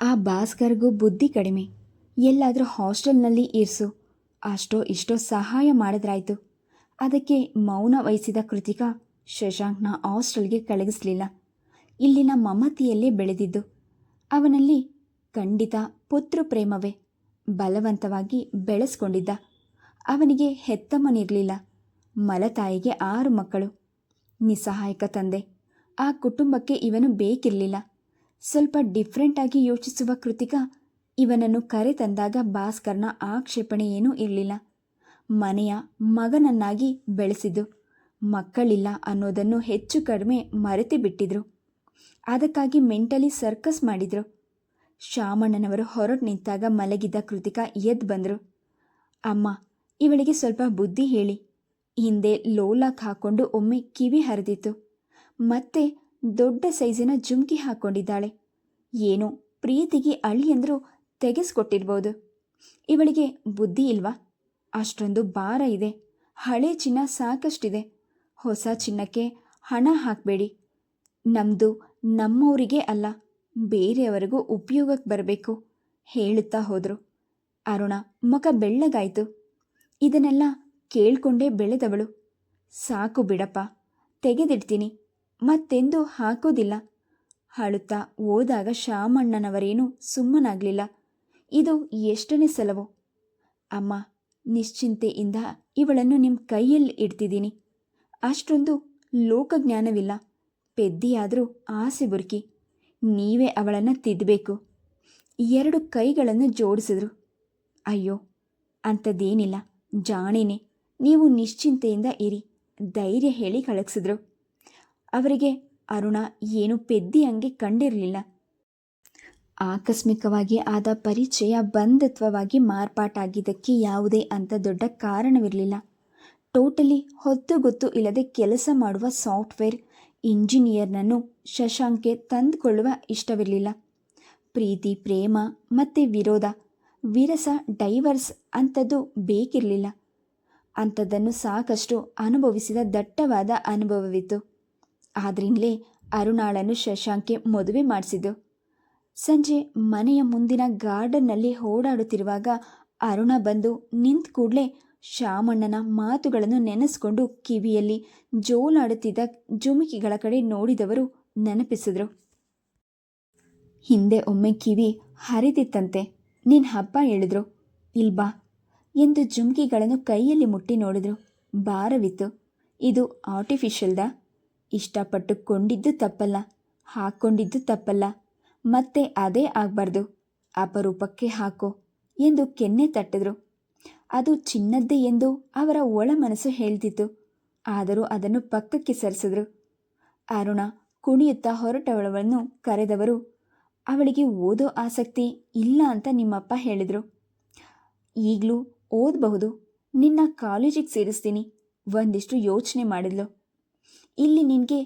ಆ ಭಾಸ್ಕರ್ಗೂ ಬುದ್ಧಿ ಕಡಿಮೆ. ಎಲ್ಲಾದರೂ ಹಾಸ್ಟೆಲ್ನಲ್ಲಿ ಇರಿಸು. ಅಷ್ಟೋ ಇಷ್ಟೋ ಸಹಾಯ ಮಾಡಿದ್ರಾಯ್ತು. ಅದಕ್ಕೆ ಮೌನ ವಹಿಸಿದ ಕೃತಿಕಾ ಶಶಾಂಕ್ನ ಹಾಸ್ಟೆಲ್ಗೆ ಕಳಗಿಸ್ಲಿಲ್ಲ. ಇಲ್ಲಿನ ಮಮತಿಯಲ್ಲೇ ಬೆಳೆದಿದ್ದು. ಅವನಲ್ಲಿ ಖಂಡಿತ ಪುತ್ರ ಪ್ರೇಮವೇ. ಬಲವಂತವಾಗಿ ಬೆಳೆಸ್ಕೊಂಡಿದ್ದ. ಅವನಿಗೆ ಹೆತ್ತಮ್ಮನಿರಲಿಲ್ಲ. ಮಲತಾಯಿಗೆ ಆರು ಮಕ್ಕಳು. ನಿಸ್ಸಹಾಯಕ ತಂದೆ. ಆ ಕುಟುಂಬಕ್ಕೆ ಇವನು ಬೇಕಿರಲಿಲ್ಲ. ಸ್ವಲ್ಪ ಡಿಫ್ರೆಂಟಾಗಿ ಯೋಚಿಸುವ ಕೃತಿಕ ಇವನನ್ನು ಕರೆ ತಂದಾಗ ಭಾಸ್ಕರ್ನ ಆಕ್ಷೇಪಣೆ ಏನೂ ಇರಲಿಲ್ಲ. ಮನೆಯ ಮಗನನ್ನಾಗಿ ಬೆಳೆಸಿದ್ದು, ಮಕ್ಕಳಿಲ್ಲ ಅನ್ನೋದನ್ನು ಹೆಚ್ಚು ಕಡಿಮೆ ಮರೆತು ಬಿಟ್ಟಿದ್ರು ಅದಕ್ಕಾಗಿ ಮೆಂಟಲಿ ಸರ್ಕಸ್ ಮಾಡಿದ್ರು. ಶಾಮಣ್ಣನವರು ಹೊರಟು ನಿಂತಾಗ ಮಲಗಿದ್ದ ಕೃತಿಕ ಎದ್ದು ಬಂದರು. ಅಮ್ಮ, ಇವಳಿಗೆ ಸ್ವಲ್ಪ ಬುದ್ಧಿ ಹೇಳಿ. ಹಿಂದೆ ಲೋಲಾಕ್ ಹಾಕೊಂಡು ಒಮ್ಮೆ ಕಿವಿ ಹರಿದಿತ್ತು. ಮತ್ತೆ ದೊಡ್ಡ ಸೈಜಿನ ಜುಮ್ಕಿ ಹಾಕ್ಕೊಂಡಿದ್ದಾಳೆ ಏನೋ ಪ್ರೀತಿಗೆ ಅಳಿಯಂದ್ರು ತೆಗೆಸ್ಕೊಟ್ಟಿರ್ಬೋದು. ಇವಳಿಗೆ ಬುದ್ಧಿ ಇಲ್ವಾ? ಅಷ್ಟೊಂದು ಭಾರ ಇದೆ. ಹಳೆ ಚಿನ್ನ ಸಾಕಷ್ಟಿದೆ. ಹೊಸ ಚಿನ್ನಕ್ಕೆ ಹಣ ಹಾಕಬೇಡಿ. ನಮ್ಮದು ನಮ್ಮವರಿಗೆ ಅಲ್ಲ, ಬೇರೆಯವರಿಗೂ ಉಪಯೋಗಕ್ಕೆ ಬರಬೇಕು ಹೇಳುತ್ತಾ ಹೋದರು. ಅರುಣ ಮುಖ ಬೆಳ್ಳಗಾಯಿತು. ಇದನ್ನೆಲ್ಲ ಕೇಳ್ಕೊಂಡೇ ಬೆಳೆದವಳು. ಸಾಕು ಬಿಡಪ್ಪ, ತೆಗೆದಿಡ್ತೀನಿ. ಮತ್ತೆಂದು ಹಾಕೋದಿಲ್ಲ. ಅಳುತ್ತಾ ಹೋದಾಗ ಶಾಮಣ್ಣನವರೇನು ಸುಮ್ಮನಾಗಲಿಲ್ಲ. ಇದು ಎಷ್ಟನೇ ಸಲವೋ? ಅಮ್ಮ, ನಿಶ್ಚಿಂತೆಯಿಂದ ಇವಳನ್ನು ನಿಮ್ಮ ಕೈಯಲ್ಲಿ ಇಡ್ತಿದ್ದೀನಿ. ಅಷ್ಟೊಂದು ಲೋಕಜ್ಞಾನವಿಲ್ಲ. ಪೆದ್ದಿಯಾದರೂ ಆಸೆ ಬುರುಕಿ. ನೀವೇ ಅವಳನ್ನು ತಿದ್ದಬೇಕು ಎರಡು ಕೈಗಳನ್ನು ಜೋಡಿಸಿದ್ರು. ಅಯ್ಯೋ, ಅಂಥದ್ದೇನಿಲ್ಲ. ಜಾಣಿನೇ, ನೀವು ನಿಶ್ಚಿಂತೆಯಿಂದ ಇರಿ. ಧೈರ್ಯ ಹೇಳಿ ಕಳಗಿಸಿದ್ರು. ಅವರಿಗೆ ಅರುಣ ಏನು ಪೆದ್ದಿ ಹಂಗೆ ಕಂಡಿರಲಿಲ್ಲ. ಆಕಸ್ಮಿಕವಾಗಿ ಆದ ಪರಿಚಯ ಬಂಧತ್ವವಾಗಿ ಮಾರ್ಪಾಟಾಗಿದ್ದಕ್ಕೆ ಯಾವುದೇ ಅಂತ ದೊಡ್ಡ ಕಾರಣವಿರಲಿಲ್ಲ. ಟೋಟಲಿ ಹೊತ್ತು ಗೊತ್ತು ಇಲ್ಲದೆ ಕೆಲಸ ಮಾಡುವ ಸಾಫ್ಟ್ವೇರ್ ಇಂಜಿನಿಯರ್ನನ್ನು ಶಶಾಂಕ್ಗೆ ತಂದುಕೊಳ್ಳುವ ಇಷ್ಟವಿರಲಿಲ್ಲ. ಪ್ರೀತಿ, ಪ್ರೇಮ ಮತ್ತು ವಿರೋಧ, ವಿರಸ, ಡೈವರ್ಸ್ ಅಂಥದ್ದು ಬೇಕಿರಲಿಲ್ಲ. ಅಂಥದ್ದನ್ನು ಸಾಕಷ್ಟು ಅನುಭವಿಸಿದ ದಟ್ಟವಾದ ಅನುಭವವಿತ್ತು. ಆದ್ರಿಂದಲೇ ಅರುಣಾಳನ್ನು ಶಶಾಂಕ್ಗೆ ಮದುವೆ ಮಾಡಿಸಿದ್ದು. ಸಂಜೆ ಮನೆಯ ಮುಂದಿನ ಗಾರ್ಡನ್ನಲ್ಲಿ ಓಡಾಡುತ್ತಿರುವಾಗ ಅರುಣ ಬಂದು ನಿಂತ ಕೂಡಲೇ ಶಾಮಣ್ಣನ ಮಾತುಗಳನ್ನು ನೆನೆಸ್ಕೊಂಡು ಕಿವಿಯಲ್ಲಿ ಜೋಲಾಡುತ್ತಿದ್ದ ಜುಮುಕಿಗಳ ಕಡೆ ನೋಡಿದವರು ನೆನಪಿಸಿದ್ರು. ಹಿಂದೆ ಒಮ್ಮೆ ಕಿವಿ ಹರಿದಿತ್ತಂತೆ. ನಿನ್ನ ಹಬ್ಬ? ಹೇಳಿದ್ರು. ಇಲ್ಬಾ ಎಂದು ಜುಮ್ಕಿಗಳನ್ನು ಕೈಯಲ್ಲಿ ಮುಟ್ಟಿ ನೋಡಿದ್ರು. ಭಾರವಿತ್ತು. ಇದು ಆರ್ಟಿಫಿಷಿಯಲ್ದಾ? ಇಷ್ಟಪಟ್ಟು ಕೊಂಡಿದ್ದು ತಪ್ಪಲ್ಲ ಹಾಕ್ಕೊಂಡಿದ್ದು ತಪ್ಪಲ್ಲ. ಮತ್ತೆ ಅದೇ ಆಗಬಾರ್ದು. ಅಪರೂಪಕ್ಕೆ ಹಾಕೋ ಎಂದು ಕೆನ್ನೆ ತಟ್ಟಿದ್ರು. ಅದು ಚಿನ್ನದ್ದೇ ಎಂದು ಅವರ ಒಳ ಮನಸ್ಸು ಹೇಳ್ತಿತ್ತು. ಆದರೂ ಅದನ್ನು ಪಕ್ಕಕ್ಕೆ ಸರಿಸಿದ್ರು. ಅರುಣ ಕುಣಿಯುತ್ತಾ ಹೊರಟವಳವನ್ನು ಕರೆದವರು, ಅವಳಿಗೆ ಓದೋ ಆಸಕ್ತಿ ಇಲ್ಲ ಅಂತ ನಿಮ್ಮಪ್ಪ ಹೇಳಿದರು. ಈಗಲೂ ಓದಬಹುದು. ನಿನ್ನ ಕಾಲೇಜಿಗೆ ಸೇರಿಸ್ತೀನಿ. ಒಂದಿಷ್ಟು ಯೋಚನೆ ಮಾಡಿದ್ಲು. ಇಲ್ಲಿ ನಿನಗೆ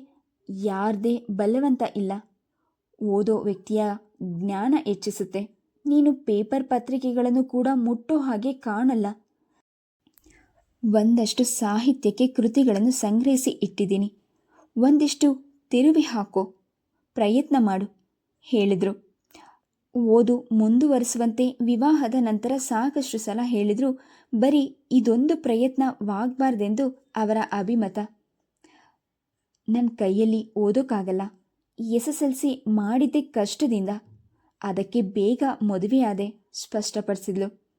ಯಾರದೇ ಬಲವಂತ ಇಲ್ಲ. ಓದೋ ವ್ಯಕ್ತಿಯ ಜ್ಞಾನ ಹೆಚ್ಚಿಸುತ್ತೆ. ನೀನು ಪೇಪರ್ ಪತ್ರಿಕೆಗಳನ್ನು ಕೂಡ ಮುಟ್ಟೋ ಹಾಗೆ ಕಾಣಲ್ಲ. ಒಂದಷ್ಟು ಸಾಹಿತ್ಯಕ್ಕೆ ಕೃತಿಗಳನ್ನು ಸಂಗ್ರಹಿಸಿ ಇಟ್ಟಿದ್ದೀನಿ. ಒಂದಿಷ್ಟು ತಿರುವಿ ಹಾಕೋ ಪ್ರಯತ್ನ ಮಾಡು, ಹೇಳಿದರು. ಓದು ಮುಂದುವರಿಸುವಂತೆ ವಿವಾಹದ ನಂತರ ಸಾಕಷ್ಟು ಸಲ ಹೇಳಿದರೂ, ಬರೀ ಇದೊಂದು ಪ್ರಯತ್ನವಾಗಬಾರ್ದೆಂದು ಅವರ ಅಭಿಮತ. ನನ್ನ ಕೈಯಲ್ಲಿ ಓದೋಕ್ಕಾಗಲ್ಲ ಎಸ್ ಎಸ್ ಎಲ್ ಸಿ ಮಾಡಿದ್ದೆ ಕಷ್ಟದಿಂದ. ಅದಕ್ಕೆ ಬೇಗ ಮದುವೆಯಾದೆ ಸ್ಪಷ್ಟಪಡಿಸಿದ್ಲು.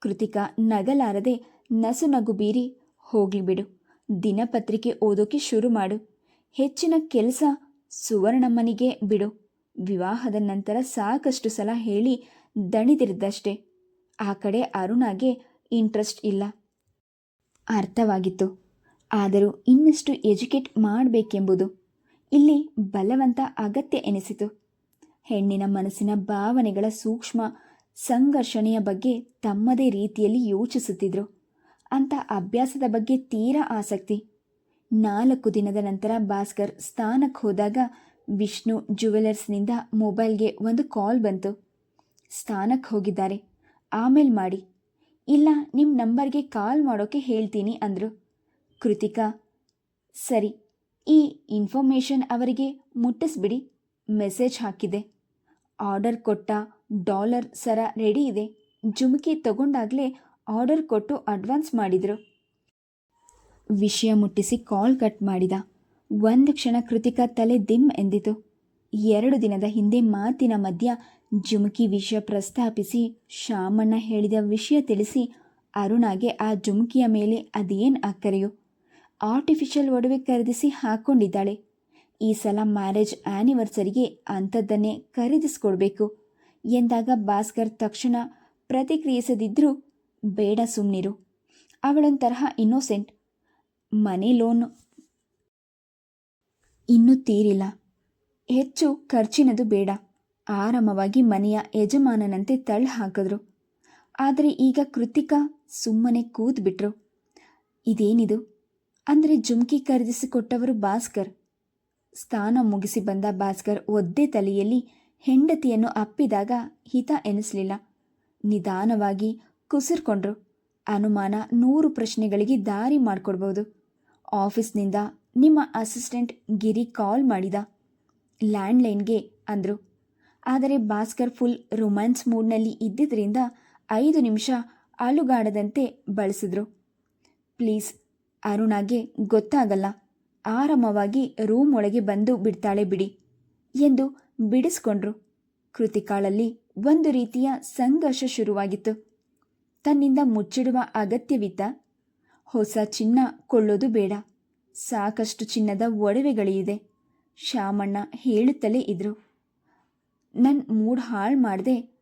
ಕೃತಿಕಾ ನಗಲಾರದೆ ನಸು ನಗು ಬೀರಿ, ಹೋಗ್ಲಿ ಬಿಡು. ದಿನಪತ್ರಿಕೆ ಓದೋಕೆ ಶುರು ಮಾಡು. ಹೆಚ್ಚಿನ ಕೆಲಸ ಸುವರ್ಣಮ್ಮನಿಗೆ ಬಿಡು. ವಿವಾಹದ ನಂತರ ಸಾಕಷ್ಟು ಸಲ ಹೇಳಿ ದಣಿದಿರಿದ್ದಷ್ಟೇ ಆ ಕಡೆ ಅರುಣಾಗೆ ಇಂಟ್ರೆಸ್ಟ್ ಇಲ್ಲ. ಅರ್ಥವಾಗಿತ್ತು. ಆದರೂ ಇನ್ನಷ್ಟು ಎಜುಕೇಟ್ ಮಾಡಬೇಕೆಂಬುದು ಇಲ್ಲಿ ಬಲವಂತ ಅಗತ್ಯ ಎನಿಸಿತು. ಹೆಣ್ಣಿನ ಮನಸ್ಸಿನ ಭಾವನೆಗಳ ಸೂಕ್ಷ್ಮ ಸಂಘರ್ಷಣೆಯ ಬಗ್ಗೆ ತಮ್ಮದೇ ರೀತಿಯಲ್ಲಿ ಯೋಚಿಸುತ್ತಿದ್ರು. ಅಂತ ಅಭ್ಯಾಸದ ಬಗ್ಗೆ ತೀರಾ ಆಸಕ್ತಿ. ನಾಲ್ಕು ದಿನದ ನಂತರ ಭಾಸ್ಕರ್ ಸ್ಥಾನಕ್ಕೆ ಹೋದಾಗ ವಿಷ್ಣು ಜುವೆಲರ್ಸ್ನಿಂದ ಮೊಬೈಲ್ಗೆ ಒಂದು ಕಾಲ್ ಬಂತು. ಸ್ಥಾನಕ್ಕೆ ಹೋಗಿದ್ದಾರೆ. ಆಮೇಲೆ ಮಾಡಿ. ಇಲ್ಲ ನಿಮ್ಮ ನಂಬರ್ಗೆ ಕಾಲ್ ಮಾಡೋಕ್ಕೆ ಹೇಳ್ತೀನಿ ಅಂದರು. ಕೃತಿಕಾ. ಸರಿ, ಈ ಇನ್ಫಾರ್ಮೇಷನ್ ಅವರಿಗೆ ಮುಟ್ಟಿಸ್ಬಿಡಿ, ಮೆಸೇಜ್ ಹಾಕಿದೆ. ಆರ್ಡರ್ ಕೊಟ್ಟ ಡಾಲರ್ ಸರ ರೆಡಿ ಇದೆ. ಜುಮಕಿ ತಗೊಂಡಾಗಲೇ ಆರ್ಡರ್ ಕೊಟ್ಟು ಅಡ್ವಾನ್ಸ್ ಮಾಡಿದರು. ವಿಷಯ ಮುಟ್ಟಿಸಿ ಕಾಲ್ ಕಟ್ ಮಾಡಿದ. ಒಂದು ಕ್ಷಣ ಕೃತಿಕಾ ತಲೆ ದಿಮ್ ಎಂದಿತು. ಎರಡು ದಿನದ ಹಿಂದೆ ಮಾತಿನ ಮಧ್ಯ ಜುಮುಕಿ ವಿಷಯ ಪ್ರಸ್ತಾಪಿಸಿ ಶಾಮಣ್ಣ ಹೇಳಿದ ವಿಷಯ ತಿಳಿಸಿ ಅರುಣಾಗೆ ಆ ಜುಮಕಿಯ ಮೇಲೆ ಅದೇನು ಅಕ್ಕರೆಯೋ. ಆರ್ಟಿಫಿಷಿಯಲ್ ಒಡವೆ ಖರೀದಿಸಿ ಹಾಕ್ಕೊಂಡಿದ್ದಾಳೆ ಈ ಸಲ ಮ್ಯಾರೇಜ್ ಆ್ಯನಿವರ್ಸರಿಗೆ ಅಂಥದ್ದನ್ನೇ ಖರೀದಿಸ್ಕೊಡ್ಬೇಕು ಎಂದಾಗ ಭಾಸ್ಕರ್ ತಕ್ಷಣ ಪ್ರತಿಕ್ರಿಯಿಸದಿದ್ದರೂ ಬೇಡ ಸುಮ್ಮನಿರು ಅವಳೊಂಥರಹ ಇನ್ನೋಸೆಂಟ್. ಮನೆ ಲೋನ್ ಇನ್ನೂ ತೀರಿಲ್ಲ. ಹೆಚ್ಚು ಖರ್ಚಿನದು ಬೇಡ. ಆರಾಮವಾಗಿ ಮನೆಯ ಯಜಮಾನನಂತೆ ತಳ್ಳು ಹಾಕಿದ್ರು. ಆದರೆ ಈಗ ಕೃತಿಕಾ ಸುಮ್ಮನೆ ಕೂತ್ಬಿಟ್ರು. ಇದೇನಿದು? ಅಂದರೆ ಜುಮ್ಕಿ ಖರೀದಿಸಿಕೊಟ್ಟವರು ಭಾಸ್ಕರ್. ಸ್ಥಾನ ಮುಗಿಸಿ ಬಂದ ಭಾಸ್ಕರ್ ಒದ್ದೆ ತಲೆಯಲ್ಲಿ ಹೆಂಡತಿಯನ್ನು ಅಪ್ಪಿದಾಗ ಹಿತ ಎನಿಸಲಿಲ್ಲ. ನಿಧಾನವಾಗಿ ಕುಸಿರ್ಕೊಂಡ್ರು. ಅನುಮಾನ ನೂರು ಪ್ರಶ್ನೆಗಳಿಗೆ ದಾರಿ ಮಾಡಿಕೊಡ್ಬೋದು. ಆಫೀಸ್ನಿಂದ ನಿಮ್ಮ ಅಸಿಸ್ಟೆಂಟ್ ಗಿರಿ ಕಾಲ್ ಮಾಡಿದ. ಲ್ಯಾಂಡ್ಲೈನ್ಗೆ ಅಂದರು. ಆದರೆ ಭಾಸ್ಕರ್ ಫುಲ್ ರೊಮ್ಯಾನ್ಸ್ ಮೂಡ್ನಲ್ಲಿ ಇದ್ದಿದ್ದರಿಂದ ಐದು ನಿಮಿಷ ಅಲುಗಾಡದಂತೆ ಬಳಸಿದ್ರು. ಪ್ಲೀಸ್ ಅರುಣಾಗೆ ಗೊತ್ತಾಗಲ್ಲ. ಆರಾಮವಾಗಿ ರೂಮ್ ಒಳಗೆ ಬಂದು ಬಿಡ್ತಾಳೆ ಬಿಡಿ ಎಂದು ಬಿಡಿಸ್ಕೊಂಡ್ರು. ಕೃತಿಕಾಳಲ್ಲಿ ಒಂದು ರೀತಿಯ ಸಂಘರ್ಷ ಶುರುವಾಗಿತ್ತು. ತನ್ನಿಂದ ಮುಚ್ಚಿಡುವ ಅಗತ್ಯವಿತ್ತ ಹೊಸ ಚಿನ್ನ ಕೊಳ್ಳೋದು ಬೇಡ. ಸಾಕಷ್ಟು ಚಿನ್ನದ ಒಡವೆಗಳಿದೆ ಶಾಮಣ್ಣ ಹೇಳುತ್ತಲೇ ಇದ್ರು. ನನ್ನ ಮೂಡ್ ಹಾಳು ಮಾಡಿದೆ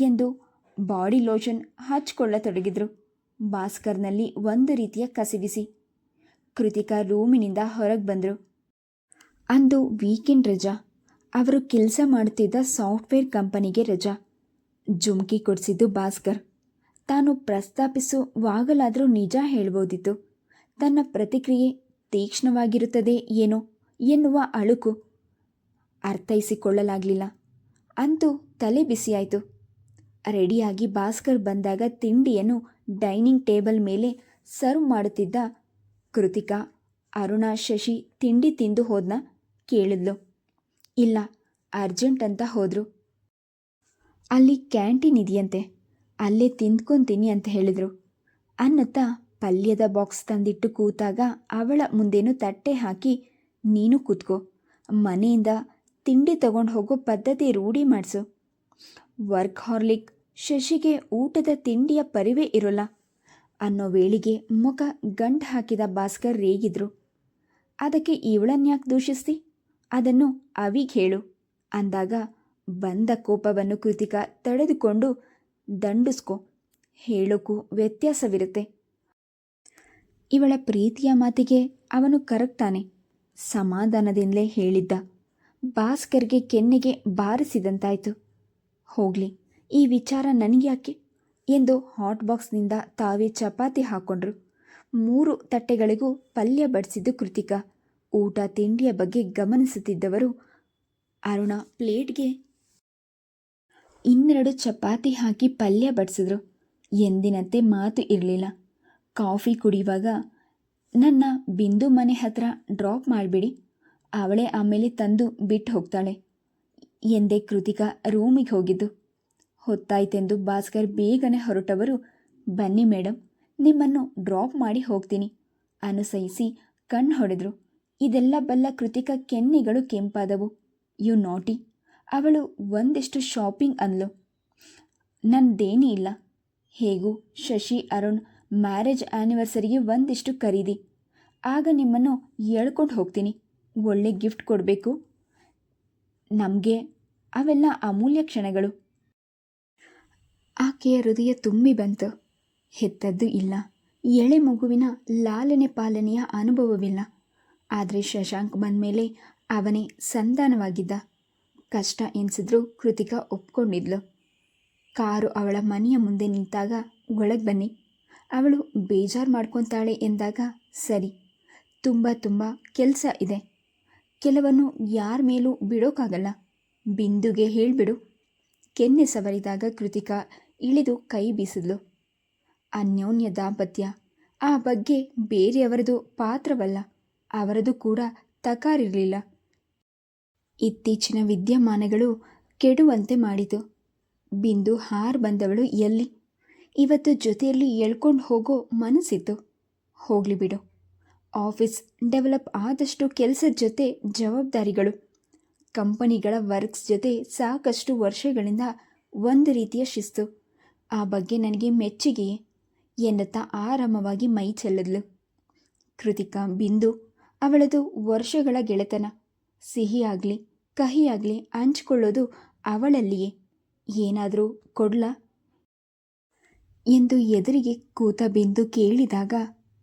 ಎಂದು ಬಾಡಿ ಲೋಷನ್ ಹಚ್ಕೊಳ್ಳತೊಡಗಿದ್ರು. ಭಾಸ್ಕರ್ನಲ್ಲಿ ಒಂದು ರೀತಿಯ ಕಸಿವಿಸಿ ಕೃತಿಕಾ ರೂಮಿನಿಂದ ಹೊರಗೆ ಬಂದರು. ಅಂದು ವೀಕೆಂಡ್ ರಜಾ. ಅವರು ಕೆಲಸ ಮಾಡುತ್ತಿದ್ದ ಸಾಫ್ಟ್ವೇರ್ ಕಂಪನಿಗೆ ರಜಾ. ಜುಮ್ಕಿ ಕೊಡಿಸಿದ್ದು ಭಾಸ್ಕರ್. ತಾನು ಪ್ರಸ್ತಾಪಿಸುವಾಗಲಾದರೂ ನಿಜ ಹೇಳ್ಬೋದಿತ್ತು. ತನ್ನ ಪ್ರತಿಕ್ರಿಯೆ ತೀಕ್ಷ್ಣವಾಗಿರುತ್ತದೆ ಏನೋ ಎನ್ನುವ ಅಳುಕು ಅರ್ಥೈಸಿಕೊಳ್ಳಲಾಗಲಿಲ್ಲ. ಅಂತೂ ತಲೆ ಬಿಸಿಯಾಯಿತು. ರೆಡಿಯಾಗಿ ಭಾಸ್ಕರ್ ಬಂದಾಗ ತಿಂಡಿಯನ್ನು ಡೈನಿಂಗ್ ಟೇಬಲ್ ಮೇಲೆ ಸರ್ವ್ ಮಾಡುತ್ತಿದ್ದ ಕೃತಿಕಾ ಅರುಣ ಶಶಿ ತಿಂಡಿ ತಿಂದು ಹೋದ್ನ ಕೇಳಿದ್ಲು. ಇಲ್ಲ, ಅರ್ಜೆಂಟ್ ಅಂತ ಹೋದರು. ಅಲ್ಲಿ ಕ್ಯಾಂಟೀನ್ ಇದೆಯಂತೆ, ಅಲ್ಲೇ ತಿಂದ್ಕೊಂತೀನಿ ಅಂತ ಹೇಳಿದರು. ಅನ್ನತ್ತ ಪಲ್ಯದ ಬಾಕ್ಸ್ ತಂದಿಟ್ಟು ಕೂತಾಗ ಅವಳ ಮುಂದೇನು ತಟ್ಟೆ ಹಾಕಿ, ನೀನು ಕೂತ್ಕೋ, ಮನೆಯಿಂದ ತಿಂಡಿ ತಗೊಂಡು ಹೋಗೋ ಪದ್ಧತಿ ರೂಢಿ ಮಾಡಿಸು. ವರ್ಕ್ ಹಾರ್ಲಿಕ್ ಶಶಿಗೆ ಊಟದ ತಿಂಡಿಯ ಪರಿವೇ ಇರೋಲ್ಲ. ಅನ್ನೋ ವೇಳೆಗೆ ಮುಖ ಗಂಟು ಹಾಕಿದ ಭಾಸ್ಕರ್ ರೇಗಿದ್ರು. ಅದಕ್ಕೆ ಇವಳನ್ಯಾಕೆ ದೂಷಿಸ್ತಿ? ಅದನ್ನು ಅವಿಗೆ ಹೇಳು, ಅಂದಾಗ ಬಂದ ಕೋಪವನ್ನು ಕೃತಿಕ ತಡೆದುಕೊಂಡು ದಂಡಿಸ್ಕೊ. ಹೇಳೋಕ್ಕೂ ವ್ಯತ್ಯಾಸವಿರುತ್ತೆ. ಇವಳ ಪ್ರೀತಿಯ ಮಾತಿಗೆ ಅವನು ಕರಗ್ತಾನೆ ಸಮಾಧಾನದಿಂದಲೇ ಹೇಳಿದ್ದ. ಭಾಸ್ಕರ್ಗೆ ಕೆನ್ನೆಗೆ ಬಾರಿಸಿದಂತಾಯಿತು. ಹೋಗಲಿ, ಈ ವಿಚಾರ ನನಗ್ಯಾಕೆ? ಎಂದು ಹಾಟ್ ಬಾಕ್ಸ್ನಿಂದ ತಾವೇ ಚಪಾತಿ ಹಾಕೊಂಡ್ರು. ಮೂರು ತಟ್ಟೆಗಳಿಗೂ ಪಲ್ಯ ಬಡಿಸಿದ್ದು ಕೃತಿಕಾ. ಊಟ ತಿಂಡಿಯ ಬಗ್ಗೆ ಗಮನಿಸುತ್ತಿದ್ದವರು ಅರುಣ ಪ್ಲೇಟ್ಗೆ ಇನ್ನೆರಡು ಚಪಾತಿ ಹಾಕಿ ಪಲ್ಯ ಬಡಿಸಿದ್ರು. ಎಂದಿನಂತೆ ಮಾತು ಇರಲಿಲ್ಲ. ಕಾಫಿ ಕುಡಿಯುವಾಗ, ನನ್ನ ಬಿಂದು ಮನೆ ಹತ್ರ ಡ್ರಾಪ್ ಮಾಡಿಬಿಡಿ. ಅವಳೇ ಆಮೇಲೆ ತಂದು ಬಿಟ್ಟು ಹೋಗ್ತಾಳೆ ಎಂದೇ ಕೃತಿಕಾ ರೂಮಿಗೆ ಹೋಗಿದ್ದು. ಹೊತ್ತಾಯ್ತೆಂದು ಭಾಸ್ಕರ್ ಬೇಗನೆ ಹೊರಟವರು, ಬನ್ನಿ ಮೇಡಮ್ ನಿಮ್ಮನ್ನು ಡ್ರಾಪ್ ಮಾಡಿ ಹೋಗ್ತೀನಿ. ಅನುಸರಿಸಿ ಕಣ್ಣು ಹೊಡೆದ್ರು. ಇದೆಲ್ಲ ಬಲ್ಲ ಕೃತಿಕ ಕೆನ್ನಿಗಳು ಕೆಂಪಾದವು. ಯು ನಾಟಿ, ಅವಳು ಒಂದಿಷ್ಟು ಶಾಪಿಂಗ್ ಅಂದ್ಲು. ನಂದೇನೂ ಇಲ್ಲ. ಹೇಗೂ, ಶಶಿ, ಅರುಣ್, ಮ್ಯಾರೇಜ್ ಆ್ಯನಿವರ್ಸರಿಗೆ ಒಂದಿಷ್ಟು ಖರೀದಿ. ಆಗ ನಿಮ್ಮನ್ನು ಎಳ್ಕೊಂಡು ಹೋಗ್ತೀನಿ. ಒಳ್ಳೆ ಗಿಫ್ಟ್ ಕೊಡಬೇಕು. ನಮಗೆ ಅವೆಲ್ಲ ಅಮೂಲ್ಯ ಕ್ಷಣಗಳು. ಆಕೆಯ ಹೃದಯ ತುಂಬಿ ಬಂತು. ಹೆತ್ತದ್ದು ಇಲ್ಲ. ಎಳೆ ಮಗುವಿನ ಲಾಲನೆ ಪಾಲನೆಯ ಅನುಭವವಿಲ್ಲ. ಆದರೆ ಶಶಾಂಕ್ ಬಂದಮೇಲೆ ಅವನೇ ಸಂಧಾನವಾಗಿದ್ದ ಕಷ್ಟ ಎನಿಸಿದ್ರೂ ಕೃತಿಕಾ ಒಪ್ಕೊಂಡಿದ್ಲು. ಕಾರು ಅವಳ ಮನೆಯ ಮುಂದೆ ನಿಂತಾಗ ಒಳಗೆ ಬನ್ನಿ. ಅವಳು ಬೇಜಾರು ಮಾಡ್ಕೊತಾಳೆ ಎಂದಾಗ ಸರಿ, ತುಂಬ ತುಂಬ ಕೆಲಸ ಇದೆ. ಕೆಲವನ್ನು ಯಾರ ಮೇಲೂ ಬಿಡೋಕ್ಕಾಗಲ್ಲ ಬಿಂದುಗೆ ಹೇಳಿಬಿಡು. ಕೆನ್ನೆ ಸವರಿದಾಗ ಕೃತಿಕಾ ಇಳಿದು ಕೈ ಬೀಸಿದ್ಲು. ಅನ್ಯೋನ್ಯ ದಾಂಪತ್ಯ. ಆ ಬಗ್ಗೆ ಬೇರೆಯವರದು ಪಾತ್ರವಲ್ಲ, ಅವರದು ಕೂಡ ತಕಾರಿರಲಿಲ್ಲ. ಇತ್ತೀಚಿನ ವಿದ್ಯಮಾನಗಳು ಕೆಡುವಂತೆ ಮಾಡಿತು. ಬಿಂದು ಹಾರ್ ಬಂದವಳು ಎಲ್ಲಿ? ಇವತ್ತು ಜೊತೆಯಲ್ಲಿ ಎಳ್ಕೊಂಡು ಹೋಗೋ ಮನಸ್ಸಿತ್ತು. ಹೋಗಲಿ ಬಿಡು. ಆಫೀಸ್ ಡೆವಲಪ್ ಆದಷ್ಟು ಕೆಲಸದ ಜೊತೆ ಜವಾಬ್ದಾರಿಗಳು. ಕಂಪನಿಗಳ ವರ್ಕ್ಸ್ ಜೊತೆ ಸಾಕಷ್ಟು ವರ್ಷಗಳಿಂದ ಒಂದು ರೀತಿಯ ಶಿಸ್ತು. ಆ ಬಗ್ಗೆ ನನಗೆ ಮೆಚ್ಚುಗೆ ಎನ್ನುತ್ತಾ ಆರಾಮವಾಗಿ ಮೈ ಚೆಲ್ಲದ್ಲು. ಕೃತಿಕಾ ಬಿಂದು ಅವಳದು ವರ್ಷಗಳ ಗೆಳೆತನ. ಸಿಹಿಯಾಗಲಿ, ಕಹಿಯಾಗಲಿ ಹಂಚಿಕೊಳ್ಳೋದು ಅವಳಲ್ಲಿಯೇ. ಏನಾದರೂ ಕೊಡ್ಲಾ? ಎಂದು ಎದುರಿಗೆ ಕೂತ ಬಿಂದು ಕೇಳಿದಾಗ,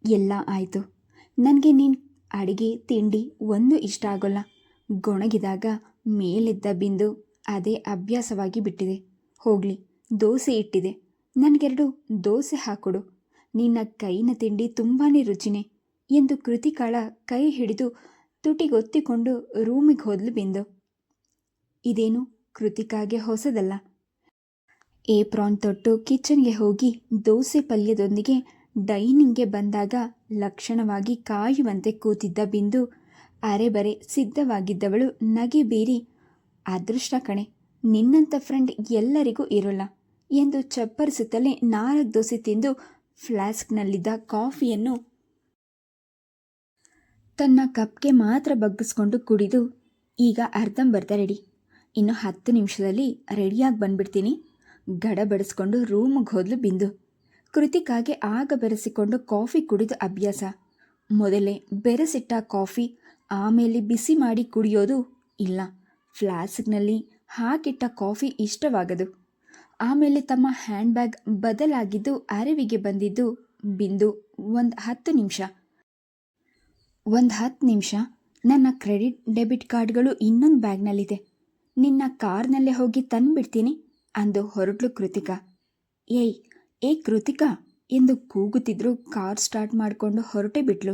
ಎಲ್ಲ ಆಯಿತು. ನನಗೆ ನೀನು ಅಡಿಗೆ, ತಿಂಡಿ ಒಂದು ಇಷ್ಟ ಆಗೋಲ್ಲ. ಗೊಣಗಿದಾಗ ಮೇಲಿದ್ದ ಬಿಂದು ಅದೇ ಅಭ್ಯಾಸವಾಗಿ ಬಿಟ್ಟಿದೆ. ಹೋಗಲಿ. ದೋಸೆ ಇಟ್ಟಿದೆ. ನನಗೆರಡು ದೋಸೆ ಹಾಕೊಡು. ನಿನ್ನ ಕೈನ ತಿಂಡಿ ತುಂಬಾ ರುಚಿನೇ ಎಂದು ಕೃತಿಕಾಳ ಕೈ ಹಿಡಿದು ತುಟಿಗೊತ್ತಿಕೊಂಡು ರೂಮಿಗೆ ಹೋದ್ಲು ಬಿಂದು. ಇದೇನು ಕೃತಿಕಾಗೆ ಹೊಸದಲ್ಲ. ಏಪ್ರಾನ್ ತೊಟ್ಟು ಕಿಚನ್ಗೆ ಹೋಗಿ ದೋಸೆ ಪಲ್ಯದೊಂದಿಗೆ ಡೈನಿಂಗ್ಗೆ ಬಂದಾಗ ಲಕ್ಷಣವಾಗಿ ಕಾಯುವಂತೆ ಕೂತಿದ್ದ ಬಿಂದು ಅರೆಬರೆ ಸಿದ್ಧವಾಗಿದ್ದವಳು ನಗೆ ಬೀರಿ, ಅದೃಷ್ಟ ಕಣೆ, ನಿನ್ನಂಥ ಫ್ರೆಂಡ್ ಎಲ್ಲರಿಗೂ ಇರೋಲ್ಲ. ಎಂದು ಚಪ್ಪರಿಸುತ್ತಲೇ ನಾಲ್ಕು ದೋಸೆ ತಿಂದು ಫ್ಲಾಸ್ಕ್ನಲ್ಲಿದ್ದ ಕಾಫಿಯನ್ನು ತನ್ನ ಕಪ್ಗೆ ಮಾತ್ರ ಬಗ್ಗಿಸ್ಕೊಂಡು ಕುಡಿದು, ಈಗ ಅರ್ಧಂಬರ್ಧ ರೆಡಿ. ಇನ್ನು ಹತ್ತು ನಿಮಿಷದಲ್ಲಿ ರೆಡಿಯಾಗಿ ಬಂದ್ಬಿಡ್ತೀನಿ. ಗಡಬಡಿಸ್ಕೊಂಡು ರೂಮಿಗೆ ಹೋದ್ಲು ಬಿಂದು. ಕೃತಿಕಾಗೆ ಆಗ ಬೆರೆಸಿಕೊಂಡು ಕಾಫಿ ಕುಡಿದ ಅಭ್ಯಾಸ. ಮೊದಲೇ ಬೆರೆಸಿಟ್ಟ ಕಾಫಿ ಆಮೇಲೆ ಬಿಸಿ ಮಾಡಿ ಕುಡಿಯೋದು ಇಲ್ಲ. ಫ್ಲಾಸ್ಕ್ನಲ್ಲಿ ಹಾಕಿಟ್ಟ ಕಾಫಿ ಇಷ್ಟವಾಗದು. ಆಮೇಲೆ ತಮ್ಮ ಹ್ಯಾಂಡ್ ಬ್ಯಾಗ್ ಬದಲಾಗಿದ್ದು ಅರಿವಿಗೆ ಬಂದಿದ್ದು ಬಿಂದು ಒಂದು ಹತ್ತು ನಿಮಿಷ. ಒಂದು ಹತ್ತು ನಿಮಿಷ. ನನ್ನ ಕ್ರೆಡಿಟ್, ಡೆಬಿಟ್ ಕಾರ್ಡ್ಗಳು ಇನ್ನೊಂದು ಬ್ಯಾಗ್ನಲ್ಲಿದೆ. ನಿನ್ನ ಕಾರ್ನಲ್ಲೇ ಹೋಗಿ ತಂದುಬಿಡ್ತೀನಿ ಅಂದು ಹೊರಟ್ಲು ಕೃತಿಕಾ. ಏಯ್, ಏ ಕೃತಿಕಾ! ಎಂದು ಕೂಗುತ್ತಿದ್ರು ಕಾರ್ ಸ್ಟಾರ್ಟ್ ಮಾಡಿಕೊಂಡು ಹೊರಟೇ ಬಿಟ್ಲು.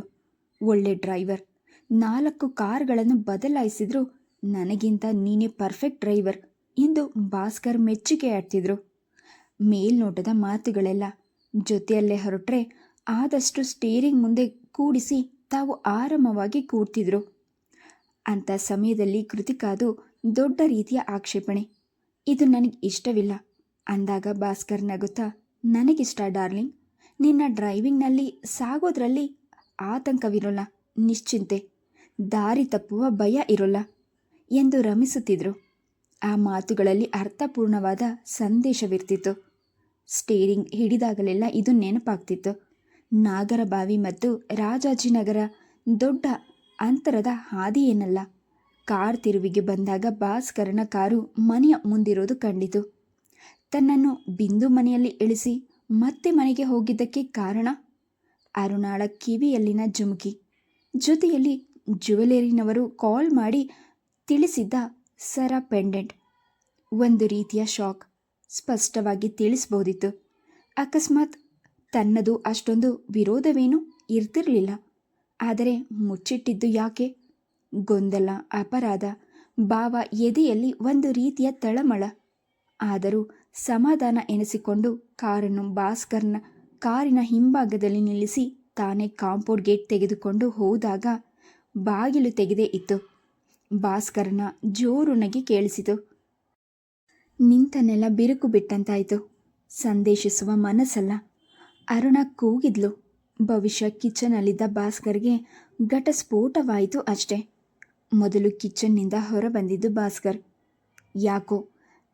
ಒಳ್ಳೆ ಡ್ರೈವರ್. ನಾಲ್ಕು ಕಾರ್ಗಳನ್ನು ಬದಲಾಯಿಸಿದ್ರು ನನಗಿಂತ ನೀನೇ ಪರ್ಫೆಕ್ಟ್ ಡ್ರೈವರ್. ಎಂದು ಭಾಸ್ಕರ್ ಮೆಚ್ಚುಗೆ ಆಡ್ತಿದ್ರು. ಮೇಲ್ನೋಟದ ಮಾತುಗಳೆಲ್ಲ ಜೊತೆಯಲ್ಲೇ ಹೊರಟ್ರೆ ಆದಷ್ಟು ಸ್ಟೀರಿಂಗ್ ಮುಂದೆ ಕೂಡಿಸಿ ತಾವು ಆರಾಮವಾಗಿ ಕೂರ್ತಿದ್ರು ಅಂಥ ಸಮಯದಲ್ಲಿ ಕೃತಿಕಾದು ದೊಡ್ಡ ರೀತಿಯ ಆಕ್ಷೇಪಣೆ. ಇದು ನನಗೆ ಇಷ್ಟವಿಲ್ಲ. ಅಂದಾಗ ಭಾಸ್ಕರ್ ನಗುತ್ತಾ, ನನಗಿಷ್ಟ ಡಾರ್ಲಿಂಗ್. ನಿನ್ನ ಡ್ರೈವಿಂಗ್ನಲ್ಲಿ ಸಾಗೋದ್ರಲ್ಲಿ ಆತಂಕವಿರೋಲ್ಲ, ನಿಶ್ಚಿಂತೆ. ದಾರಿ ತಪ್ಪುವ ಭಯ ಇರೋಲ್ಲ ಎಂದು ರಮಿಸುತ್ತಿದ್ರು. ಆ ಮಾತುಗಳಲ್ಲಿ ಅರ್ಥಪೂರ್ಣವಾದ ಸಂದೇಶವಿರ್ತಿತ್ತು. ಸ್ಟೇರಿಂಗ್ ಹಿಡಿದಾಗಲೆಲ್ಲ ಇದು ನೆನಪಾಗ್ತಿತ್ತು. ನಾಗರಬಾವಿ ಮತ್ತು ರಾಜಾಜಿನಗರ ದೊಡ್ಡ ಅಂತರದ ಹಾದಿಯೇನಲ್ಲ. ಕಾರ್ ತಿರುವಿಗೆ ಬಂದಾಗ ಭಾಸ್ಕರನ ಕಾರು ಮನೆಯ ಮುಂದಿರೋದು ಕಂಡಿತು. ತನ್ನನ್ನು ಬಿಂದು ಮನೆಯಲ್ಲಿ ಇಳಿಸಿ ಮತ್ತೆ ಮನೆಗೆ ಹೋಗಿದ್ದಕ್ಕೆ ಕಾರಣ? ಅರುಣಾಳ ಕಿವಿಯಲ್ಲಿನ ಜುಮುಕಿ. ಜೊತೆಯಲ್ಲಿ ಜ್ಯುವೆಲರಿನವರು ಕಾಲ್ ಮಾಡಿ ತಿಳಿಸಿದ್ದ ಸರ ಪೆಂಡೆಂಟ್ ಒಂದು ರೀತಿಯ ಶಾಕ್ ಸ್ಪಷ್ಟವಾಗಿ ತಿಳಿಸ್ಬೋದಿತ್ತು. ಅಕಸ್ಮಾತ್ ತನ್ನದು ಅಷ್ಟೊಂದು ವಿರೋಧವೇನೂ ಇರ್ತಿರಲಿಲ್ಲ. ಆದರೆ ಮುಚ್ಚಿಟ್ಟಿದ್ದು ಯಾಕೆ? ಗೊಂದಲ, ಅಪರಾಧ, ಭಾವ ಎದೆಯಲ್ಲಿ ಒಂದು ರೀತಿಯ ತಳಮಳ. ಆದರೂ ಸಮಾಧಾನ ಎನಿಸಿಕೊಂಡು ಕಾರನ್ನು ಭಾಸ್ಕರ್ನ ಕಾರಿನ ಹಿಂಭಾಗದಲ್ಲಿ ನಿಲ್ಲಿಸಿ ತಾನೇ ಕಾಂಪೌಂಡ್ ಗೇಟ್ ತೆಗೆದುಕೊಂಡು ಹೋದಾಗ ಬಾಗಿಲು ತೆಗೆದೇ ಇತ್ತು. ಭಾಸ್ಕರನ ಜೋರು ನಗೆ ಕೇಳಿಸಿತು. ನಿಂತನೆಲ್ಲ ಬಿರುಕು ಬಿಟ್ಟಂತಾಯಿತು. ಸಂದೇಶಿಸುವ ಮನಸ್ಸಲ್ಲ. ಅರುಣ ಕೂಗಿದ್ಲು. ಭವಿಷ್ಯ ಕಿಚನಲ್ಲಿದ್ದ ಭಾಸ್ಕರ್ಗೆ ಘಟಸ್ಫೋಟವಾಯಿತು ಅಷ್ಟೇ. ಮೊದಲು ಕಿಚನ್ನಿಂದ ಹೊರಬಂದಿದ್ದು ಭಾಸ್ಕರ್. ಯಾಕೋ,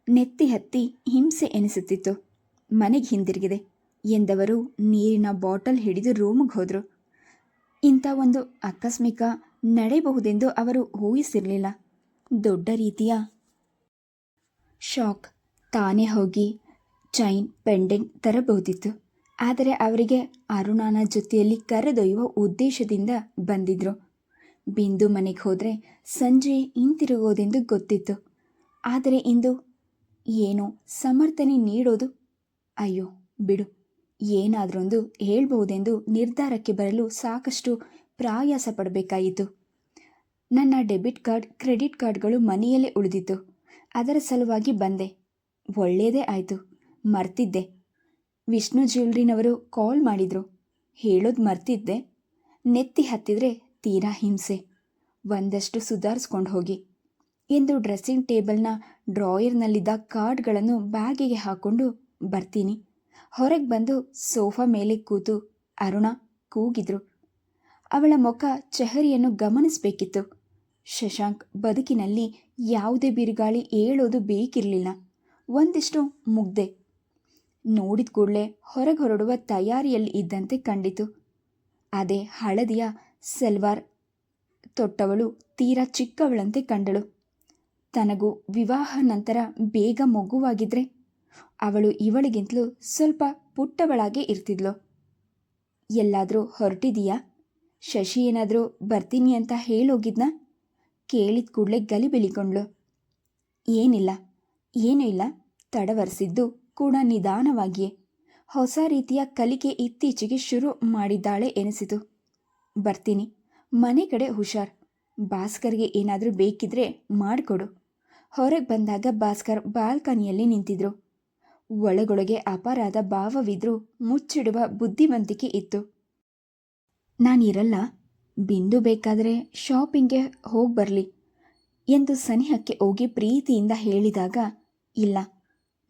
ನೆತ್ತಿ ಹತ್ತಿ ಹಿಂಸೆ ಎನಿಸುತ್ತಿತ್ತು. ಮನೆಗೆ ಹಿಂದಿರುಗಿದೆ. ಎಂದವರು ನೀರಿನ ಬಾಟಲ್ ಹಿಡಿದು ರೂಮಿಗೆ ಹೋದರು. ಇಂಥ ಒಂದು ಆಕಸ್ಮಿಕ ನಡೆಯಬಹುದೆಂದು ಅವರು ಊಹಿಸಿರಲಿಲ್ಲ. ದೊಡ್ಡ ರೀತಿಯ ಶಾಕ್ ತಾನೇ ಹೋಗಿ ಚೈನ್ ಪೆಂಡೆಂಟ್ ತರಬಹುದಿತ್ತು. ಆದರೆ ಅವರಿಗೆ ಅರುಣಾನ ಜೊತೆಯಲ್ಲಿ ಕರೆದೊಯ್ಯುವ ಉದ್ದೇಶದಿಂದ ಬಂದಿದ್ರು. ಬಿಂದು ಮನೆಗೆ ಹೋದರೆ ಸಂಜೆ ಹಿಂತಿರುಗೋದೆಂದು ಗೊತ್ತಿತ್ತು. ಆದರೆ ಇಂದು ಏನು ಸಮರ್ಥನೆ ನೀಡೋದು? ಅಯ್ಯೋ, ಬಿಡು. ಏನಾದರೊಂದು ಹೇಳ್ಬಹುದೆಂದು ನಿರ್ಧಾರಕ್ಕೆ ಬರಲು ಸಾಕಷ್ಟು ಪ್ರಯಾಸ ಪಡಬೇಕಾಯಿತು. ನನ್ನ ಡೆಬಿಟ್ ಕಾರ್ಡ್, ಕ್ರೆಡಿಟ್ ಕಾರ್ಡ್ಗಳು ಮನೆಯಲ್ಲೇ ಉಳಿದಿತ್ತು. ಅದರ ಸಲುವಾಗಿ ಬಂದೆ. ಒಳ್ಳೆಯದೇ ಆಯಿತು. ಮರ್ತಿದ್ದೆ. ವಿಷ್ಣು ಜ್ಯುವೆಲ್ರಿನವರು ಕಾಲ್ ಮಾಡಿದರು. ಹೇಳೋದು ಮರ್ತಿದ್ದೆ. ನೆತ್ತಿ ಹತ್ತಿದ್ರೆ ತೀರಾ ಹಿಂಸೆ. ಒಂದಷ್ಟು ಸುಧಾರಿಸ್ಕೊಂಡು ಹೋಗಿ. ಎಂದು ಡ್ರೆಸ್ಸಿಂಗ್ ಟೇಬಲ್ನ ಡ್ರಾಯರ್ನಲ್ಲಿದ್ದ ಕಾರ್ಡ್ಗಳನ್ನು ಬ್ಯಾಗಿಗೆ ಹಾಕೊಂಡು ಬರ್ತೀನಿ. ಹೊರಗೆ ಬಂದು ಸೋಫಾ ಮೇಲೆ ಕೂತು ಅರುಣ ಕೂಗಿದ್ರು. ಅವಳ ಮುಖ ಚಹರಿಯನ್ನು ಗಮನಿಸಬೇಕಿತ್ತು. ಶಶಾಂಕ್ ಬದುಕಿನಲ್ಲಿ ಯಾವುದೇ ಬಿರುಗಾಳಿ ಏಳೋದು ಬೇಕಿರಲಿಲ್ಲ. ಒಂದಿಷ್ಟು ಮುಗ್ದೆ. ನೋಡಿದ ಕೂಡಲೇ ಹೊರಗೆ ಹೊರಡುವ ತಯಾರಿಯಲ್ಲಿ ಇದ್ದಂತೆ ಕಂಡಿತು. ಅದೇ ಹಳದಿಯ ಸೆಲ್ವಾರ್ ತೊಟ್ಟವಳು ತೀರಾ ಚಿಕ್ಕವಳಂತೆ ಕಂಡಳು. ತನಗೂ ವಿವಾಹ ನಂತರ ಬೇಗ ಮಗುವಾಗಿದ್ರೆ ಅವಳು ಇವಳಿಗಿಂತಲೂ ಸ್ವಲ್ಪ ಪುಟ್ಟವಳಾಗೇ ಇರ್ತಿದ್ಲು. ಎಲ್ಲಾದರೂ ಹೊರಟಿದೀಯಾ? ಶಶಿ ಏನಾದರೂ ಬರ್ತೀನಿ ಅಂತ ಹೇಳೋಗಿದ್ನಾ? ಕೇಳಿದ ಕೂಡಲೇ ಗಲಿಬಿಲಿಗೊಂಡ್ಳು ಏನಿಲ್ಲ, ಏನೂ ಇಲ್ಲ. ತಡವರಿಸಿದ್ದು ಕೂಡ ನಿಧಾನವಾಗಿಯೇ. ಹೊಸ ರೀತಿಯ ಕಲಿಕೆ ಇತ್ತೀಚೆಗೆ ಶುರು ಮಾಡಿದ್ದಾಳೆ ಎನಿಸಿತು. ಬರ್ತೀನಿ. ಮನೆ ಕಡೆ ಹುಷಾರ್. ಭಾಸ್ಕರ್ಗೆ ಏನಾದರೂ ಬೇಕಿದ್ರೆ ಮಾಡಿಕೊಡು. ಹೊರಗೆ ಬಂದಾಗ ಭಾಸ್ಕರ್ ಬಾಲ್ಕನಿಯಲ್ಲಿ ನಿಂತಿದ್ರು. ಒಳಗೊಳಗೆ ಅಪರಾಧ ಭಾವವಿದ್ರೂ ಮುಚ್ಚಿಡುವ ಬುದ್ಧಿವಂತಿಕೆ ಇತ್ತು. ನಾನಿರಲ್ಲ, ಬಿಂದು ಬೇಕಾದರೆ ಶಾಪಿಂಗ್ಗೆ ಹೋಗಿ ಬರಲಿ ಎಂದು ಸನಿಹಕ್ಕೆ ಹೋಗಿ ಪ್ರೀತಿಯಿಂದ ಹೇಳಿದಾಗ, ಇಲ್ಲ,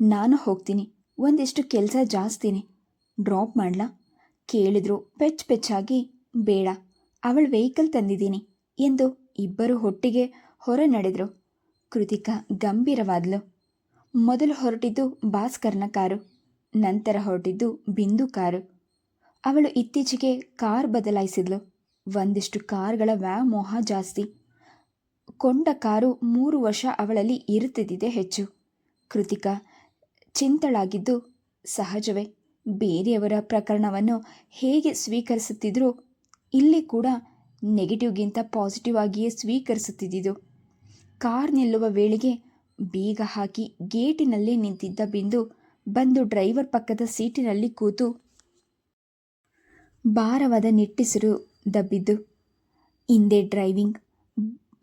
ನಾನು ಹೋಗ್ತೀನಿ, ಒಂದಿಷ್ಟು ಕೆಲಸ ಜಾಸ್ತಿನಿ, ಡ್ರಾಪ್ ಮಾಡ್ಲಾ? ಕೇಳಿದ್ರು ಪೆಚ್ ಪೆಚ್ಚಾಗಿ, ಬೇಡ, ಅವಳ ವೆಹಿಕಲ್ ತಂದಿದ್ದೀನಿ ಎಂದು ಇಬ್ಬರು ಒಟ್ಟಿಗೆ ಹೊರ ನಡೆದರು ಕೃತಿಕಾ ಗಂಭೀರವಾದ್ಲು. ಮೊದಲು ಹೊರಟಿದ್ದು ಭಾಸ್ಕರ್ನ ಕಾರು, ನಂತರ ಹೊರಟಿದ್ದು ಬಿಂದು ಕಾರು. ಅವಳು ಇತ್ತೀಚೆಗೆ ಕಾರ್ ಬದಲಾಯಿಸಿದ್ಲು. ಒಂದಿಷ್ಟು ಕಾರ್ಗಳ ವ್ಯಾಮೋಹ ಜಾಸ್ತಿ. ಕೊಂಡ ಕಾರು ಮೂರು ವರ್ಷ ಅವಳಲ್ಲಿ ಇರುತ್ತಿದ್ದಿದೆ ಹೆಚ್ಚು. ಕೃತಿಕಾ ಚಿಂತಳಾಗಿದ್ದು ಸಹಜವೇ. ಬೇರೆಯವರ ಪ್ರಕರಣವನ್ನು ಹೇಗೆ ಸ್ವೀಕರಿಸುತ್ತಿದ್ರೂ ಇಲ್ಲಿ ಕೂಡ ನೆಗೆಟಿವ್ಗಿಂತ ಪಾಸಿಟಿವ್ ಆಗಿಯೇ ಸ್ವೀಕರಿಸುತ್ತಿದ್ದಿದ್ದು. ಕಾರ್ ನಿಲ್ಲುವ ವೇಳೆಗೆ ಬೀಗ ಹಾಕಿ ಗೇಟಿನಲ್ಲಿ ನಿಂತಿದ್ದ ಬಿಂದು ಬಂದು ಡ್ರೈವರ್ ಪಕ್ಕದ ಸೀಟಿನಲ್ಲಿ ಕೂತು ಭಾರವಾದ ನಿಟ್ಟಿಸಿರು ದಬ್ಬಿದ್ದು. ಹಿಂದೆ ಡ್ರೈವಿಂಗ್.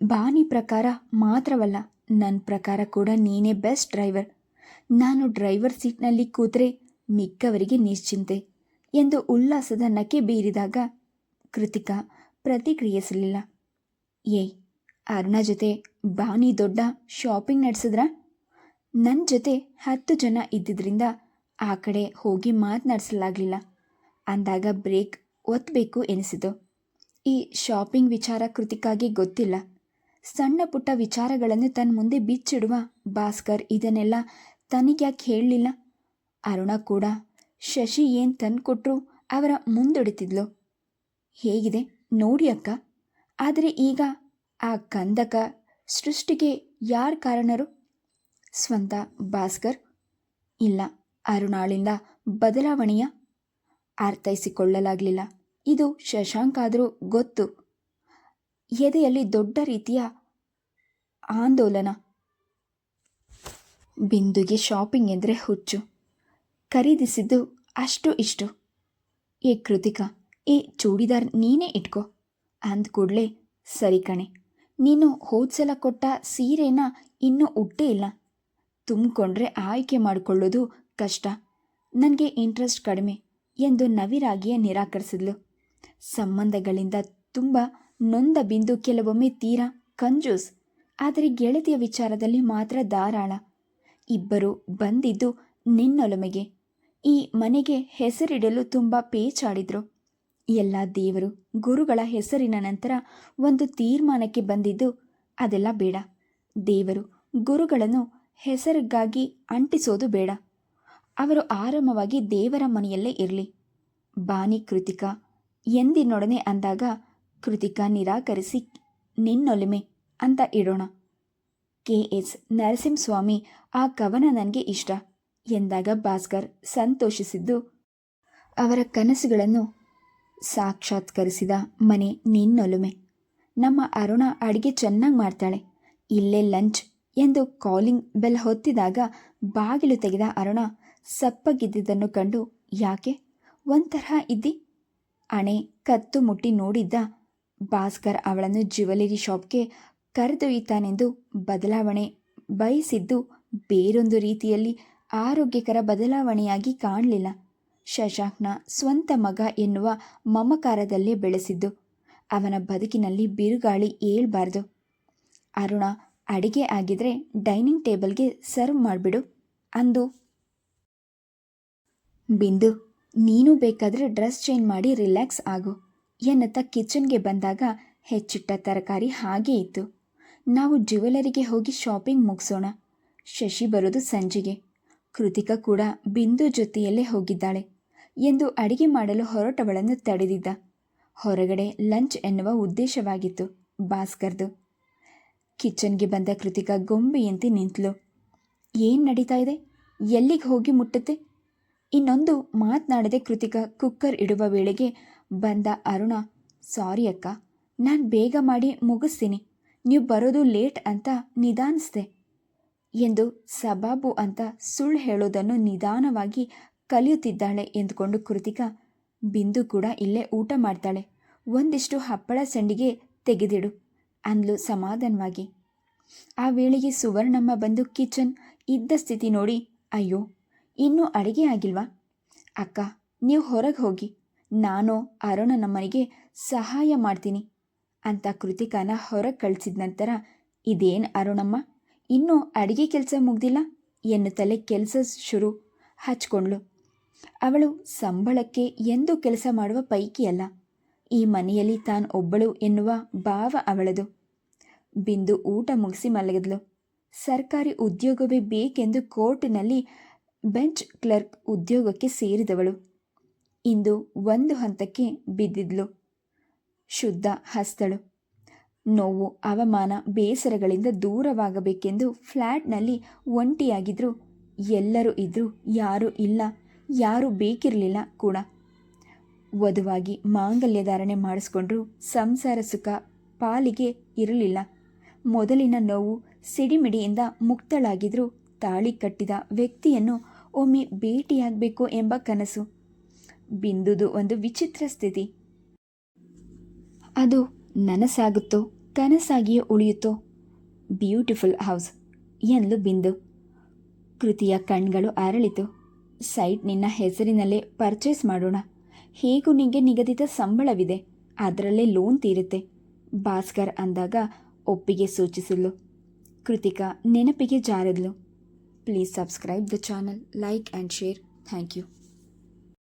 ಬಾನಿ ಪ್ರಕಾರ ಮಾತ್ರವಲ್ಲ ನನ್ನ ಪ್ರಕಾರ ಕೂಡ ನೀನೇ ಬೆಸ್ಟ್ ಡ್ರೈವರ್. ನಾನು ಡ್ರೈವರ್ ಸೀಟ್ನಲ್ಲಿ ಕೂತರೆ ಮಿಕ್ಕವರಿಗೆ ನಿಶ್ಚಿಂತೆ ಎಂದು ಉಲ್ಲಾಸದ ನಕೆ ಬೀರಿದಾಗ ಕೃತಿಕಾ ಪ್ರತಿಕ್ರಿಯಿಸಲಿಲ್ಲ. ಏಯ್ ಅರುಣ ಜೊತೆ ಬಾನಿ ದೊಡ್ಡ ಶಾಪಿಂಗ್ ನಡೆಸಿದ್ರ? ನನ್ನ ಜೊತೆ ಹತ್ತು ಜನ ಇದ್ದಿದ್ದರಿಂದ ಆ ಕಡೆ ಹೋಗಿ ಮಾತನಾಡಿಸಲಾಗಲಿಲ್ಲ ಅಂದಾಗ ಬ್ರೇಕ್ ಒತ್ತಬೇಕು ಎನಿಸಿತು. ಈ ಶಾಪಿಂಗ್ ವಿಚಾರ ಕೃತಿಕಾಗೆ ಗೊತ್ತಿಲ್ಲ. ಸಣ್ಣ ಪುಟ್ಟ ವಿಚಾರಗಳನ್ನು ತನ್ನ ಮುಂದೆ ಬಿಚ್ಚಿಡುವ ಭಾಸ್ಕರ್ ಇದನ್ನೆಲ್ಲ ತನಗ್ಯಾಕೆ ಹೇಳಲಿಲ್ಲ. ಅರುಣ ಕೂಡ ಶಶಿ ಏನು ತಂದುಕೊಟ್ರು ಅವರ ಮುಂದೊಡಿತಿದ್ಲು. ಹೇಗಿದೆ? ನೋಡಿ ಅಕ್ಕ. ಆದರೆ ಈಗ ಆ ಕಂದಕ ಸೃಷ್ಟಿಗೆ ಯಾರು ಕಾರಣರು? ಸ್ವಂತ ಭಾಸ್ಕರ್? ಇಲ್ಲ, ಅರುಣಾಳಿಂದ ಬದಲಾವಣೆಯ? ಅರ್ಥೈಸಿಕೊಳ್ಳಲಾಗಲಿಲ್ಲ. ಇದು ಶಶಾಂಕ್ ಆದರೂ ಗೊತ್ತು. ಎದೆಯಲ್ಲಿ ದೊಡ್ಡ ರೀತಿಯ ಆಂದೋಲನ. ಬಿಂದುಗೆ ಶಾಪಿಂಗ್ ಎಂದರೆ ಹುಚ್ಚು. ಖರೀದಿಸಿದ್ದು ಅಷ್ಟು ಇಷ್ಟು. ಏ ಕೃತಿಕಾ ಏ ಚೂಡಿದಾರ್ ನೀನೇ ಇಟ್ಕೋ. ಅಂದ ಕೂಡಲೇ ಸರಿ ಕಣೆ. ನೀನು ಹೋದ್ಸಲ ಕೊಟ್ಟ ಸೀರೆನ ಇನ್ನೂ ಉಟ್ಟೇ ಇಲ್ಲ. ತುಂಬಿಕೊಂಡ್ರೆ ಆಯ್ಕೆ ಮಾಡಿಕೊಳ್ಳೋದು ಕಷ್ಟ. ನನಗೆ ಇಂಟ್ರೆಸ್ಟ್ ಕಡಿಮೆ ಎಂದು ನವಿರಾಗಿಯೇ ನಿರಾಕರಿಸಿದ್ಲು. ಸಂಬಂಧಗಳಿಂದ ತುಂಬ ನೊಂದ ಬಿಂದು ಕೆಲವೊಮ್ಮೆ ತೀರಾ ಕಂಜೂಸ್, ಆದರೆ ಗೆಳತಿಯ ವಿಚಾರದಲ್ಲಿ ಮಾತ್ರ ಧಾರಾಳ. ಇಬ್ಬರು ಬಂದಿದ್ದು ನಿನ್ನೊಲುಮೆಗೆ. ಈ ಮನೆಗೆ ಹೆಸರಿಡಲು ತುಂಬ ಪೇಚಾಡಿದ್ರು. ಎಲ್ಲ ದೇವರು ಗುರುಗಳ ಹೆಸರಿನ ನಂತರ ಒಂದು ತೀರ್ಮಾನಕ್ಕೆ ಬಂದಿದ್ದು ಅದೆಲ್ಲ ಬೇಡ. ದೇವರು ಗುರುಗಳನ್ನು ಹೆಸರಿಗಾಗಿ ಅಂಟಿಸೋದು ಬೇಡ. ಅವರು ಆರಾಮವಾಗಿ ದೇವರ ಮನೆಯಲ್ಲೇ ಇರಲಿ. ಬಾನಿ ಕೃತಿಕಾ ಎಂದಿನೊಡನೆ ಅಂದಾಗ ಕೃತಿಕಾ ನಿರಾಕರಿಸಿ ನಿನ್ನೊಲಿಮೆ ಅಂತ ಇಡೋಣ. ಕೆ ಎಸ್ ನರಸಿಂಹಸ್ವಾಮಿ ಆ ಕವನ ನನಗೆ ಇಷ್ಟ ಎಂದಾಗ ಭಾಸ್ಕರ್ ಸಂತೋಷಿಸಿದ್ದು ಅವರ ಕನಸುಗಳನ್ನು ಸಾಕ್ಷಾತ್ಕರಿಸಿದ ಮನೆ ನಿನ್ನೊಲುಮೆ. ನಮ್ಮ ಅರುಣ ಅಡಿಗೆ ಚೆನ್ನಾಗಿ ಮಾಡ್ತಾಳೆ. ಇಲ್ಲೇ ಲಂಚ್ ಎಂದು ಕಾಲಿಂಗ್ ಬೆಲ್ ಹೊತ್ತಿದಾಗ ಬಾಗಿಲು ತೆಗೆದ ಅರುಣ ಸಪ್ಪಗಿದ್ದುದನ್ನು ಕಂಡು, ಯಾಕೆ? ಒಂಥರ ಇದ್ದಿ? ಅಣೆ, ಕತ್ತು ಮುಟ್ಟಿ ನೋಡಿದ್ದ. ಭಾಸ್ಕರ್ ಅವಳನ್ನು ಜ್ಯುವೆಲರಿ ಶಾಪ್ಗೆ ಕರೆದೊಯ್ಯುತ್ತಾನೆಂದು ಬದಲಾವಣೆ ಬಯಸಿದ್ದು ಬೇರೊಂದು ರೀತಿಯಲ್ಲಿ ಆರೋಗ್ಯಕರ ಬದಲಾವಣೆಯಾಗಿ ಕಾಣಲಿಲ್ಲ. ಶಶಾಂಕ್ನ ಸ್ವಂತ ಮಗ ಎನ್ನುವ ಮಮಕಾರದಲ್ಲೇ ಬೆಳೆಸಿದ್ದು. ಅವನ ಬದುಕಿನಲ್ಲಿ ಬಿರುಗಾಳಿ ಏಳ್ಬಾರ್ದು. ಅರುಣ, ಅಡಿಗೆ ಆಗಿದ್ರೆ ಡೈನಿಂಗ್ ಟೇಬಲ್ಗೆ ಸರ್ವ್ ಮಾಡಿಬಿಡು ಅಂದು. ಬಿಂದು, ನೀನು ಬೇಕಾದರೆ ಡ್ರೆಸ್ ಚೇಂಜ್ ಮಾಡಿ ರಿಲ್ಯಾಕ್ಸ್ ಆಗು ಎನ್ನತ್ತ ಕಿಚನ್ಗೆ ಬಂದಾಗ ಹೆಚ್ಚಿಟ್ಟ ತರಕಾರಿ ಹಾಗೇ ಇತ್ತು. ನಾವು ಜ್ಯುವೆಲರಿಗೆ ಹೋಗಿ ಶಾಪಿಂಗ್ ಮುಗಿಸೋಣ. ಶಶಿ ಬರೋದು ಸಂಜೆಗೆ. ಕೃತಿಕಾ ಕೂಡ ಬಿಂದು ಜೊತೆಯಲ್ಲೇ ಹೋಗಿದ್ದಾಳೆ. ಎಂದು ಅಡಿಗೆ ಮಾಡಲು ಹೊರಟವಳನ್ನು ತಡೆದಿದ್ದ. ಹೊರಗಡೆ ಲಂಚ್ ಎನ್ನುವ ಉದ್ದೇಶವಾಗಿತ್ತು ಭಾಸ್ಕರ್ದು. ಕಿಚನ್ಗೆ ಬಂದ ಕೃತಿಕಾ ಗೊಂಬೆಯಂತೆ ನಿಂತಳು ಏನು ನಡೀತಾ ಇದೆ? ಎಲ್ಲಿಗೆ ಹೋಗಿ ಮುಟ್ಟುತ್ತೆ? ಇನ್ನೊಂದು ಮಾತನಾಡದೆ ಕೃತಿಕಾ ಕುಕ್ಕರ್ ಇಡುವ ವೇಳೆಗೆ ಬಂದ ಅರುಣ, ಸಾರಿ ಅಕ್ಕ, ನಾನು ಬೇಗ ಮಾಡಿ ಮುಗಿಸ್ತೀನಿ. ನೀವು ಬರೋದು ಲೇಟ್ ಅಂತ ನಿಧಾನಿಸ್ದೆ ಎಂದು ಸಬಾಬು ಅಂತ ಸುಳ್ಳು ಹೇಳೋದನ್ನು ನಿಧಾನವಾಗಿ ಕಲಿಯುತ್ತಿದ್ದಾಳೆ ಎಂದುಕೊಂಡು ಕೃತಿಕಾ ಬಿಂದು ಕೂಡ ಇಲ್ಲೇ ಊಟ ಮಾಡ್ತಾಳೆ. ಒಂದಿಷ್ಟು ಹಪ್ಪಳ ಸಂಡಿಗೆ ತೆಗೆದಿಡು, ಅಂದ್ಲು ಸಮಾಧಾನವಾಗಿ. ಆ ವೇಳೆಗೆ ಸುವರ್ಣಮ್ಮ ಬಂದು ಕಿಚನ್ ಇದ್ದ ಸ್ಥಿತಿ ನೋಡಿ, ಅಯ್ಯೋ, ಇನ್ನೂ ಅಡಿಗೆ ಆಗಿಲ್ವಾ? ಅಕ್ಕ, ನೀವು ಹೊರಗೆ ಹೋಗಿ, ನಾನು ಅರುಣನಮ್ಮನಿಗೆ ಸಹಾಯ ಮಾಡ್ತೀನಿ, ಅಂತ ಕೃತಿಕಾನ ಹೊರಗೆ ಕಳಿಸಿದ ನಂತರ, ಇದೇನು ಅರುಣಮ್ಮ, ಇನ್ನೂ ಅಡಿಗೆ ಕೆಲಸ ಮುಗ್ದಿಲ್ಲ? ಎನ್ನುತ್ತಲೇ ಕೆಲಸ ಶುರು ಹಚ್ಕೊಂಡ್ಳು. ಅವಳು ಸಂಬಳಕ್ಕೆ ಎಂದು ಕೆಲಸ ಮಾಡುವ ಪೈಕಿಯಲ್ಲ ಈ ಮನೆಯಲ್ಲಿ ತಾನು ಒಬ್ಬಳು ಎನ್ನುವ ಭಾವ ಅವಳದು. ಬಿಂದು ಊಟ ಮುಗಿಸಿ ಮಲಗಿದ್ಲು. ಸರ್ಕಾರಿ ಉದ್ಯೋಗವೇ ಬೇಕೆಂದು ಕೋರ್ಟಿನಲ್ಲಿ ಬೆಂಚ್ ಕ್ಲರ್ಕ್ ಉದ್ಯೋಗಕ್ಕೆ ಸೇರಿದವಳು. ಇಂದು ಒಂದು ಹಂತಕ್ಕೆ ಬಿದ್ದಿದ್ಲು. ಶುದ್ಧ ಹಸ್ತಳು. ನೋವು, ಅವಮಾನ, ಬೇಸರಗಳಿಂದ ದೂರವಾಗಬೇಕೆಂದು ಫ್ಲ್ಯಾಟ್ನಲ್ಲಿ ಒಂಟಿಯಾಗಿದ್ರು ಎಲ್ಲರೂ ಇದ್ದರೂ ಯಾರೂ ಇಲ್ಲ. ಯಾರೂ ಬೇಕಿರಲಿಲ್ಲ ಕೂಡ. ವಧುವಾಗಿ ಮಾಂಗಲ್ಯ ಧಾರಣೆ ಮಾಡಿಸ್ಕೊಂಡ್ರೂ ಸಂಸಾರ ಸುಖ ಪಾಲಿಗೆ ಇರಲಿಲ್ಲ. ಮೊದಲಿನ ನೋವು ಸಿಡಿಮಿಡಿಯಿಂದ ಮುಕ್ತಳಾಗಿದ್ರೂ ತಾಳಿ ಕಟ್ಟಿದ ವ್ಯಕ್ತಿಯನ್ನು ಒಮ್ಮೆ ಭೇಟಿಯಾಗಬೇಕು ಎಂಬ ಕನಸು. ಬಿಂದುದು ಒಂದು ವಿಚಿತ್ರ ಸ್ಥಿತಿ. ಅದು ನನಸಾಗುತ್ತೋ, ಕನಸಾಗಿಯೇ ಉಳಿಯುತ್ತೋ? ಬ್ಯೂಟಿಫುಲ್ ಹೌಸ್ ಎಂದು ಬಿಂದು. ಕೃತಿಯ ಕಣ್ಗಳು ಅರಳಿತು. ಸೈಟ್ ನಿನ್ನ ಹೆಸರಿನಲ್ಲೇ ಪರ್ಚೇಸ್ ಮಾಡೋಣ. ಹೇಗೂ ನಿಮಗೆ ನಿಗದಿತ ಸಂಬಳವಿದೆ. ಅದರಲ್ಲೇ ಲೋನ್ ತೀರುತ್ತೆ. ಭಾಸ್ಕರ್ ಅಂದಾಗ ಒಪ್ಪಿಗೆ ಸೂಚಿಸಿದ್ಲು. ಕೃತಿಕಾ ನೆನಪಿಗೆ ಜಾರಿದ್ಲು. Please subscribe the channel like and share thank you